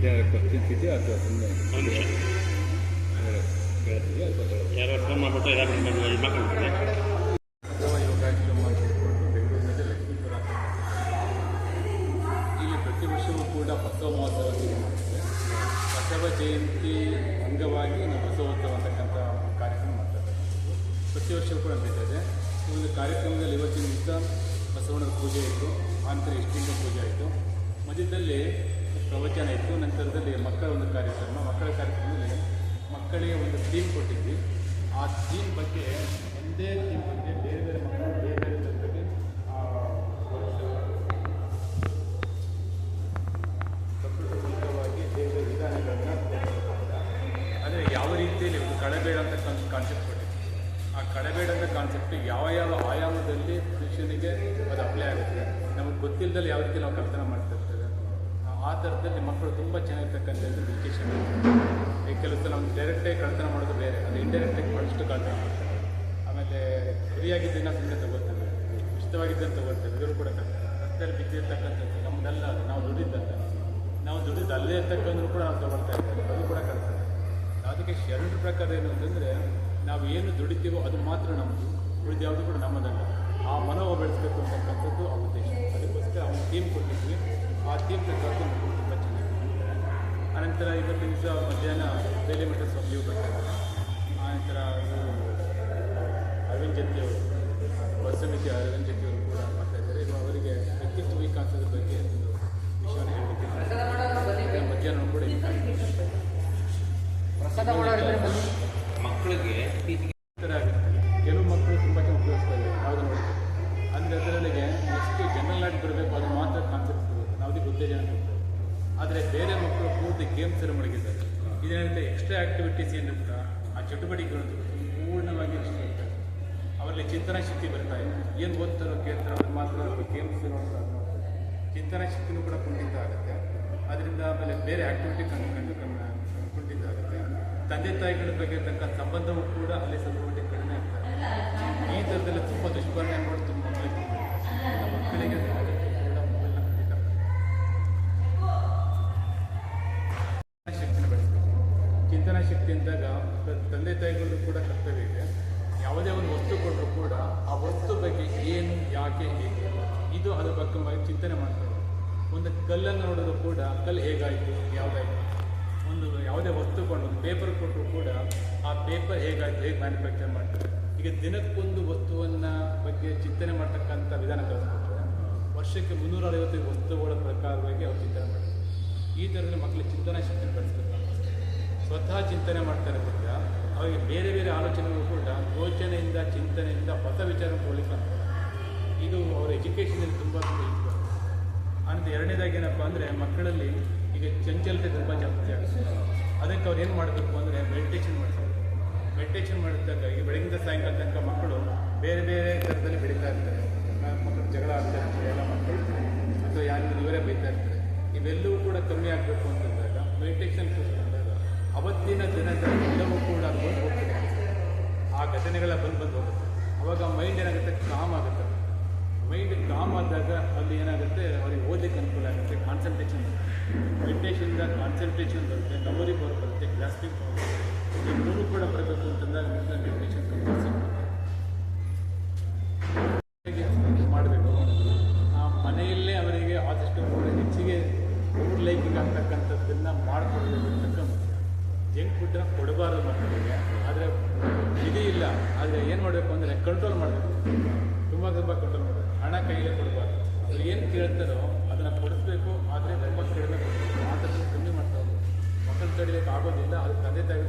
Questions ಇದೆಯಾ ಅಥವಾ ಸುಮ್ಮನೆ ಕೇಳ್ತಿದೆಯಾ ಅಥವಾ? ಯಾರೋ ಫೋನ್ ಮಾಡಿಬಿಟ್ಟು ಯಾರು ಇದು ಮಾಡ್ಕೊಂಡಿದ್ದಾರೆ ಇಲ್ಲಿ ಪ್ರತಿ ವರ್ಷವೂ ಕೂಡ ಬಸವ ಮಹೋತ್ಸವ ಮಾಡ್ತಾರೆ ಬಸವ ಜಯಂತಿ ಅಂಗವಾಗಿ ನಾವು ಬಸವೋತ್ಸವ ಅಂತಕ್ಕಂಥ ಕಾರ್ಯಕ್ರಮ ಮಾಡ್ತಾರೆ ಪ್ರತಿ ವರ್ಷವೂ ಕೂಡ ನಡೀತದೆ ಈ ಒಂದು ಕಾರ್ಯಕ್ರಮದಲ್ಲಿ ಇವತ್ತಿನ ದಿವಸ ಬಸವಣ್ಣನ ಪೂಜೆ ಇತ್ತು ಆನಂತರ ಇಷ್ಟಿಂಗ ಪೂಜೆ ಆಯಿತು. ಮಧ್ಯದಲ್ಲಿ ಪ್ರವಚನ ಇತ್ತು. ನಂತರದಲ್ಲಿ ಮಕ್ಕಳ ಒಂದು ಕಾರ್ಯಕ್ರಮ ಮಕ್ಕಳ ಕಾರ್ಯಕ್ರಮದಲ್ಲಿ ಮಕ್ಕಳಿಗೆ ಒಂದು ಥೀಮ್ ಕೊಟ್ಟಿದ್ವಿ. ಆ ಥೀಮ್ ಬಗ್ಗೆ ಒಂದೇ ಥೀಮ್ ಬಗ್ಗೆ ಬೇರೆ ಬೇರೆ ಮಕ್ಕಳು ಬೇರೆ ಬೇರೆ ಜನರಿಗೆ ಆ, ಪ್ರಕೃತಿಬದ್ಧವಾಗಿ ಬೇರೆ ಬೇರೆ ವಿಧಾನಗಳನ್ನು ಅಂದರೆ ಯಾವ ರೀತಿಯಲ್ಲಿ ಒಂದು ಕಳೆಬೇಡ ಅಂತಕ್ಕಂಥ ಕಾನ್ಸೆಪ್ಟ್ ಕೊಟ್ಟಿದ್ವಿ. ಆ ಕಳೆಬೇಡ ಅಂತ ಕಾನ್ಸೆಪ್ಟ್ ಯಾವ ಯಾವ ಆಯಾಮದಲ್ಲಿ ಮನುಷ್ಯನಿಗೆ ಅದು ಅಪ್ಲೈ ಆಗುತ್ತೆ ನಮಗೆ ಗೊತ್ತಿಲ್ಲದಲ್ಲಿ ಯಾವ ರೀತಿ ನಾವು ಕಲ್ಪನೆ ಮಾಡ್ತಾ ಇರ್ತೇವೆ ಆ- ಥರದಲ್ಲಿ ಮಕ್ಕಳು ತುಂಬ ಚೆನ್ನಾಗಿರ್ತಕ್ಕಂಥದ್ದು ಎಜುಕೇಷನ್ ಕೆಲಸ ನಮ್ಮ ಡೈರೆಕ್ಟೇ ಕಳ್ತನ ಮಾಡೋದು ಬೇರೆ, ಅದು ಇಂಡೈರೆಕ್ಟಾಗಿ ಭಾಳಷ್ಟು ಕಳ್ತನ ಮಾಡ್ತಾರೆ ಆಮೇಲೆ ಫ್ರೀಯಾಗಿದ್ದನ್ನು ಸುಮ್ಮನೆ ತಗೋತೇವೆ. ಇಷ್ಟವಾಗಿದ್ದನ್ನು ತಗೋತೇವೆ ಇವರು ಕೂಡ ಕಳ್ತಾರೆ ರಸ್ತೆಯಲ್ಲಿ ಬಿದ್ದಿರ್ತಕ್ಕಂಥದ್ದು ನಮ್ಮದೆಲ್ಲ ಅದು ನಾವು ದುಡಿದ್ದಲ್ಲ. ನಾವು ದುಡಿದು ಅಲ್ಲೇ ಇರ್ತಕ್ಕಂಥದ್ದು ಕೂಡ ನಾವು ತಗೊಳ್ತಾ ಇದ್ದೇವೆ, ಅದು ಕೂಡ ಕಳ್ತಾರೆ ಅದಕ್ಕೆ ಎರಡು ಪ್ರಕಾರ ಏನು ಅಂತಂದರೆ, ನಾವು ಏನು ದುಡಿತೀವೋ ಅದು ಮಾತ್ರ ನಮ್ಮದು ಉಳಿದ್ಯಾವುದು ಕೂಡ ನಮ್ಮದಲ್ಲ. ಆ ಮನೋಭಾವ ಬೆಳೆಸಬೇಕು ಅಂತಕ್ಕಂಥದ್ದು ಆ ಉದ್ದೇಶ. ಅದಕ್ಕೋಸ್ಕರ ಅವ್ನು ಟೀಮ್ ಕೊಟ್ಟಿದ್ವಿ. ಆ ಟೀಮ್ ಪ್ರಕಾರ ತುಂಬ ಚೆನ್ನಾಗಿ ಆನಂತರ ಇವತ್ತಿನ ದಿವಸ ಮಧ್ಯಾಹ್ನ ಬೇಲೆ ಮಠ ಲೀವ್ ಬರ್ತಾರೆ ಆನಂತರ ಅರವಿಂದ್ ಜತ್ತಿ ಅವರು. ಬರಬೇಕು ಅದು ಮಾತ್ರ ಕಾನ್ಸೆಪ್ಟ್ ಬರುತ್ತೆ ಯಾವುದೇ ಉತ್ತೇಜನ ಕೊಡ್ತೇವೆ ಆದರೆ ಬೇರೆ ಮಕ್ಕಳು ಪೂರ್ತಿ ಗೇಮ್ಸಲ್ಲಿ ಮಡಗಿದ್ದಾರೆ ಇದೇನಂತೆ ಎಕ್ಸ್ಟ್ರಾ ಆ್ಯಕ್ಟಿವಿಟೀಸ್ ಅಂತ ಆ ಚಟುವಟಿಕೆಗಳು ಪೂರ್ಣವಾಗಿ ಇಷ್ಟ ಇರ್ತದೆ ಅವರಲ್ಲಿ ಚಿಂತನಾ ಶಕ್ತಿ ಬರ್ತಾ ಇದೆ. ಏನು ಓದ್ತಾರೋ ಕೇಳ್ತಾರೋ, ಅವ್ರು ಮಾತ್ರ ಗೇಮ್ಸ್ ನೋಡ್ತಾರೆ ಚಿಂತನಾ ಶಕ್ತಿನೂ ಕೂಡ ಕುಂಠಿತ ಆಗುತ್ತೆ. ಅದರಿಂದ ಆಮೇಲೆ ಬೇರೆ ಆ್ಯಕ್ಟಿವಿಟಿ ಕಂಡು ಕಂಡು ಕಂಡು ಕುಂಠಿತ ಆಗುತ್ತೆ. ತಂದೆ ತಾಯಿಗಳ ಬಗ್ಗೆ ತಕ್ಕ ಸಂಬಂಧವೂ ಕೂಡ ಚಿಂತನಾ ಶಕ್ತಿ ಇದ್ದಾಗ ತಂದೆ ತಾಯಿಗಳು ಕೂಡ ಕರ್ತವ್ಯ ಇದೆ. ಯಾವುದೇ ಒಂದು ವಸ್ತು ಕೊಟ್ಟರು ಕೂಡ ಆ ವಸ್ತು ಬಗ್ಗೆ ಏನು, ಯಾಕೆ, ಹೇಗೆ? ಇದು ಅದ್ರ ಬಗ್ಗೆ ಚಿಂತನೆ ಮಾಡ್ತಾರೆ ಒಂದು ಕಲ್ಲನ್ನು ನೋಡಿದ್ರು ಕೂಡ ಕಲ್ಲು ಹೇಗಾಯಿತು, ಯಾವುದಾಯಿತು? ಒಂದು ಯಾವುದೇ ವಸ್ತು ಕೊಂಡು ಪೇಪರ್ ಕೊಟ್ಟರು ಕೂಡ ಆ ಪೇಪರ್ ಹೇಗಾಯಿತು, ಹೇಗೆ ಮ್ಯಾನುಫ್ಯಾಕ್ಚರ್ ಮಾಡ್ತಾರೆ? ಈಗ ದಿನಕ್ಕೊಂದು ವಸ್ತುವನ್ನು ಬಗ್ಗೆ ಚಿಂತನೆ ಮಾಡ್ತಕ್ಕಂಥ ವಿಧಾನ ಕಲಿಸ್ಕೊಟ್ರೆ ವರ್ಷಕ್ಕೆ ಮುನ್ನೂರ ಐವತ್ತೈದು ವಸ್ತುಗಳ ಪ್ರಕಾರವಾಗಿ ಅವ್ರು ಚಿಂತನೆ ಮಾಡ್ತಾರೆ. ಈ ಥರದಲ್ಲಿ ಮಕ್ಕಳಿಗೆ ಚಿಂತನಾ ಶಕ್ತಿ ಬೆಳೆಸಬೇಕು. ಸ್ವತಃ ಚಿಂತನೆ ಮಾಡ್ತಾರೆ ಇರೋದ್ರಿಂದ ಅವರಿಗೆ ಬೇರೆ ಬೇರೆ ಆಲೋಚನೆಗಳು ಕೂಡ ಯೋಚನೆಯಿಂದ, ಚಿಂತನೆಯಿಂದ, ಹೊಸ ವಿಚಾರ ಅನುಕೂಲ ಇದು ಅವರ ಎಜುಕೇಷನಲ್ಲಿ ತುಂಬ ಅಂತ ಎರಡನೇದಾಗಿ ಏನಪ್ಪ ಅಂದರೆ ಮಕ್ಕಳಲ್ಲಿ ಈಗ ಚಂಚಲತೆ ತುಂಬ ಜಾಸ್ತಿ ಆಗುತ್ತೆ. ಅದಕ್ಕೆ ಅವ್ರು ಏನು ಮಾಡಬೇಕು ಅಂದರೆ ಮೆಡಿಟೇಷನ್ ಮಾಡ್ತಾರೆ. ಮೆಡಿಟೇಷನ್ ಮಾಡಿದಾಗ ಈಗ ಬೆಳಗಿಂದ ಸಾಯಂಕಾಲ ತನಕ ಮಕ್ಕಳು ಬೇರೆ ಬೇರೆ ಥರದಲ್ಲಿ ಬೆಳೀತಾ ಇರ್ತಾರೆ. ಮಕ್ಕಳು ಜಗಳ ಆಗ್ತಾ ಇರ್ತಾರೆ ಎಲ್ಲ ಮಕ್ಕಳು ಅಥವಾ ಯಾರಿಗೂ ಇವರೇ ಬೈತಾ ಇರ್ತಾರೆ. ಇವೆಲ್ಲವೂ ಕೂಡ ಕಮ್ಮಿ ಆಗಬೇಕು ಅಂತಂದಾಗ ಮೆಡಿಟೇಷನ್ ಅವತ್ತಿನ ದಿನದ ಎಲ್ಲವೂ ಕೂಡ ಬಂದು ಹೋಗ್ತದೆ. ಆ ಘಟನೆಗಳ ಬಂದು ಬಂದು ಹೋಗುತ್ತೆ. ಅವಾಗ ಮೈಂಡ್ ಏನಾಗುತ್ತೆ? ಕಾಮ್ ಆಗುತ್ತೆ. ಮೈಂಡ್ ಕಾಮ್ ಆದಾಗ ಅಲ್ಲಿ ಏನಾಗುತ್ತೆ? ಅವ್ರಿಗೆ ಓದಲಿಕ್ಕೆ ಅನುಕೂಲ ಆಗುತ್ತೆ. ಕಾನ್ಸಂಟ್ರೇಷನ್ ಮೆಡಿಟೇಷನ್ದ ಕಾನ್ಸಂಟ್ರೇಷನ್ ಬರುತ್ತೆ. ಮೆಮೊರಿ ಪವರ್ ಬರುತ್ತೆ. ಗ್ಲಾಸ್ಟಿಕ್ ಪವರ್ ಬರುತ್ತೆ. ಮೂರು ಕೂಡ ಬರಬೇಕು ಅಂತಂದಾಗ ಮೆಡಿಟೇಷನ್ ಕಂಪಲ್ಸರಿ ಮಾಡಬೇಕು? ಆ ಮನೆಯಲ್ಲೇ ಅವರಿಗೆ ಆದಷ್ಟು ಹೆಚ್ಚಿಗೆ ಊರ್ ಲೈಕಿಂಗ್ ಆಗ್ತಕ್ಕಂಥದ್ದನ್ನು ಮಾಡಿಕೊಡ್ಬೇಕು ಅಂತಕ್ಕಂಥ ಜಂಕ್ ಫುಡ್ನ ಕೊಡಬಾರ್ದು ಮಕ್ಕಳಿಗೆ. ಆದರೆ ಇದು ಇಲ್ಲ. ಆದರೆ ಏನು ಮಾಡಬೇಕು ಅಂದರೆ ಕಂಟ್ರೋಲ್ ಮಾಡಬೇಕು. ತುಂಬ ತುಂಬ ಕಂಟ್ರೋಲ್ ಮಾಡಬೇಕು. ಹಣ ಕೈಯಲ್ಲೇ ಕೊಡಬಾರ್ದು. ಅವ್ರು ಏನು ಕೇಳ್ತಾರೋ ಅದನ್ನು ಕೊಡಿಸ್ಬೇಕು. ಆದರೆ ತುಂಬ ಕಡಿಮೆ ಕೊಡಬೇಕು. ಆ ಥರ ಕಮ್ಮಿ ಮಾಡ್ತಾ ಹೋಗ್ಬೇಕು. ಮಕ್ಕಳು ಕಡಿಲಿಕ್ಕೆ ಆಗೋದಿಲ್ಲ. ಅದು ತಂದೆ ತಾಯಿ